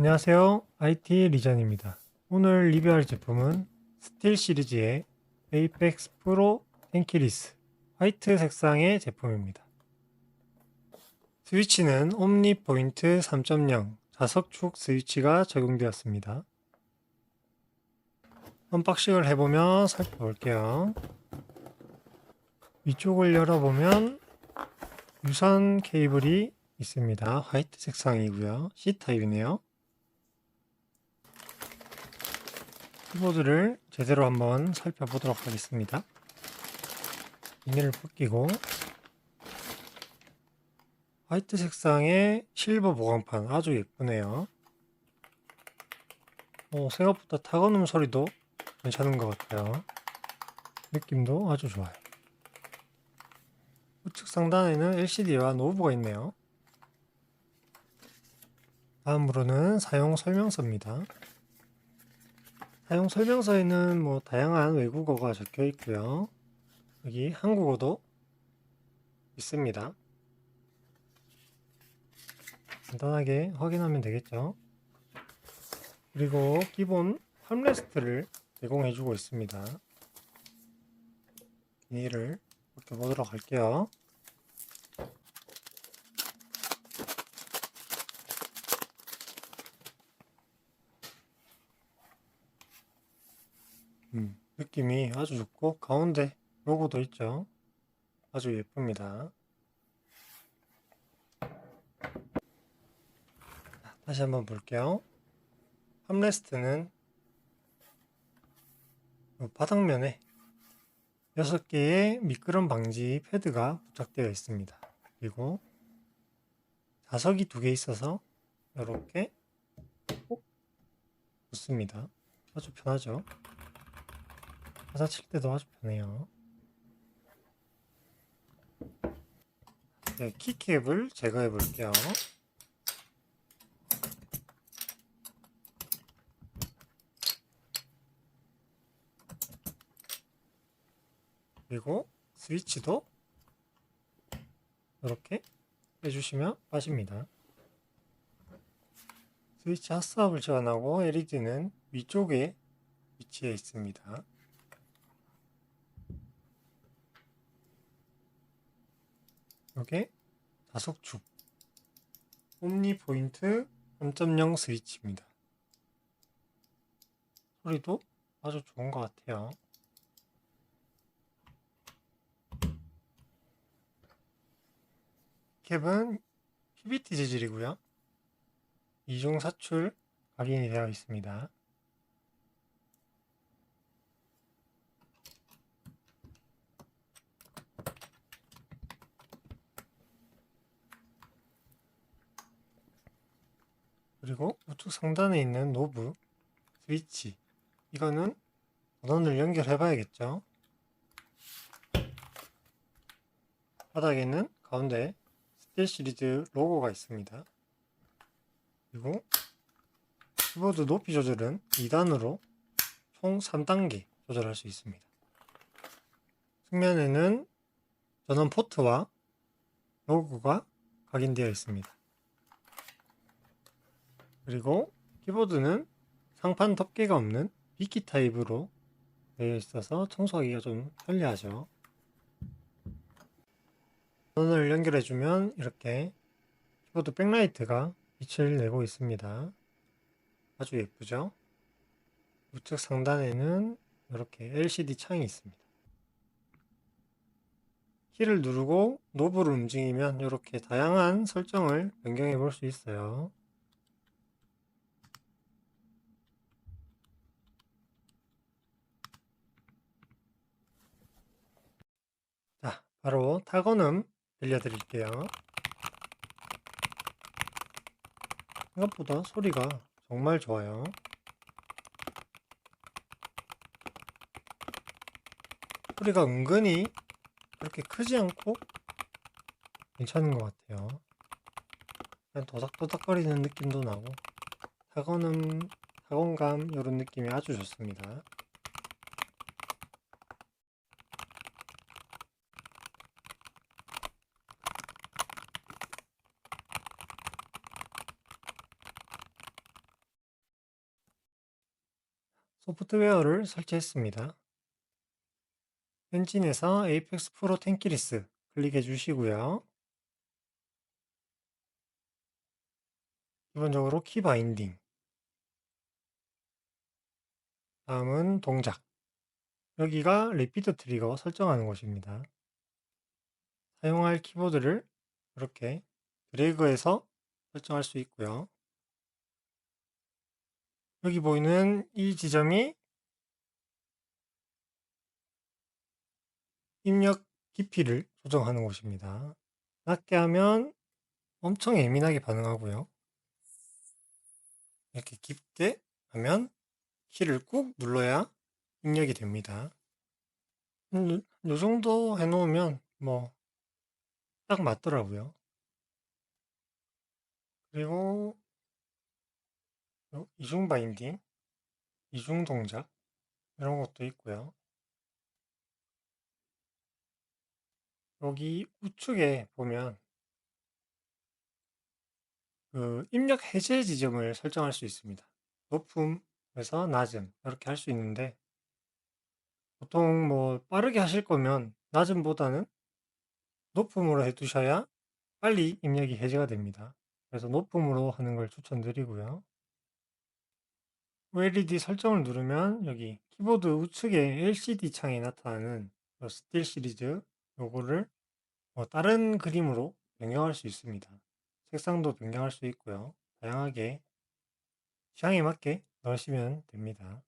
안녕하세요. IT 리전입니다. 오늘 리뷰할 제품은 스틸 시리즈의 에이펙스 프로 텐키리스 화이트 색상의 제품입니다. 스위치는 옴니 포인트 3.0 자석축 스위치가 적용되었습니다. 언박싱을 해보며 살펴볼게요. 위쪽을 열어보면 유선 케이블이 있습니다. 화이트 색상이고요. C타입이네요. 키보드를 제대로 한번 살펴보도록 하겠습니다. 비닐을 벗기고 화이트 색상의 실버 보강판 아주 예쁘네요. 어, 생각보다 타건음 소리도 괜찮은 것 같아요. 느낌도 아주 좋아요. 우측 상단에는 LCD와 노브가 있네요. 다음으로는 사용 설명서입니다. 사용 설명서에는 뭐 다양한 외국어가 적혀 있고요. 여기 한국어도 있습니다. 간단하게 확인하면 되겠죠. 그리고 기본 팜레스트를 제공해주고 있습니다. 비닐을 벗겨보도록 할게요. 음, 느낌이 아주 좋고 가운데 로고도 있죠. 아주 예쁩니다. 자, 다시 한번 볼게요. 팜레스트는 요 바닥면에 6개의 미끄럼 방지 패드가 부착되어 있습니다. 그리고 자석이 두 개 있어서 이렇게 좋습니다. 아주 편하죠. 가사 칠 때도 아주 편해요. 네, 키캡을 제거해 볼게요. 그리고 스위치도 이렇게 해주시면 빠집니다. 스위치 핫스압을 제한하고 LED는 위쪽에 위치해 있습니다. 이게 자석축 옴니 포인트 3.0 스위치입니다. 소리도 아주 좋은 것 같아요. 캡은 PBT 재질이고요. 이중 사출 각인이 되어 있습니다. 그리고 우측 상단에 있는 노브 스위치. 이거는 전원을 연결해 봐야겠죠? 바닥에는 가운데 스틸 시리즈 로고가 있습니다. 그리고 키보드 높이 조절은 2단으로 총 3단계 조절할 수 있습니다. 측면에는 전원 포트와 로고가 각인되어 있습니다 그리고 키보드는 상판 덮개가 없는 비키 타입으로 되어 있어서 청소하기가 좀 편리하죠. 선을 연결해주면 이렇게 키보드 백라이트가 빛을 내고 있습니다. 아주 예쁘죠? 우측 상단에는 이렇게 LCD 창이 있습니다. 키를 누르고 노브를 움직이면 이렇게 다양한 설정을 변경해 볼 수 있어요. 자, 바로 타건음 들려드릴게요. 생각보다 소리가 정말 좋아요. 소리가 은근히 그렇게 크지 않고 괜찮은 것 같아요. 그냥 도닥도닥거리는 느낌도 나고 타건음, 타건감 이런 느낌이 아주 좋습니다. 소프트웨어를 설치했습니다. 엔진에서 에이펙스 프로 텐키리스 클릭해 주시고요. 기본적으로 키 바인딩. 다음은 동작. 여기가 리피트 트리거 설정하는 곳입니다. 사용할 키보드를 이렇게 드래그해서 설정할 수 있고요. 여기 보이는 이 지점이 입력 깊이를 조정하는 곳입니다. 낮게 하면 엄청 예민하게 반응하고요. 이렇게 깊게 하면 키를 꾹 눌러야 입력이 됩니다. 음, 요 정도 해놓으면 뭐 딱 맞더라고요. 그리고 요 이중 바인딩, 이중 동작 이런 것도 있고요. 여기 우측에 보면 그 입력 해제 지점을 설정할 수 있습니다. 높음에서 낮음 이렇게 할 수 있는데 보통 뭐 빠르게 하실 거면 낮음보다는 높음으로 해두셔야 빨리 입력이 해제가 됩니다. 그래서 높음으로 하는 걸 추천드리고요. OLED 설정을 누르면 여기 키보드 우측에 LCD 창에 나타나는 요 스틸 시리즈 요거를 뭐 다른 그림으로 변경할 수 있습니다. 색상도 변경할 수 있고요. 다양하게 취향에 맞게 넣으시면 됩니다.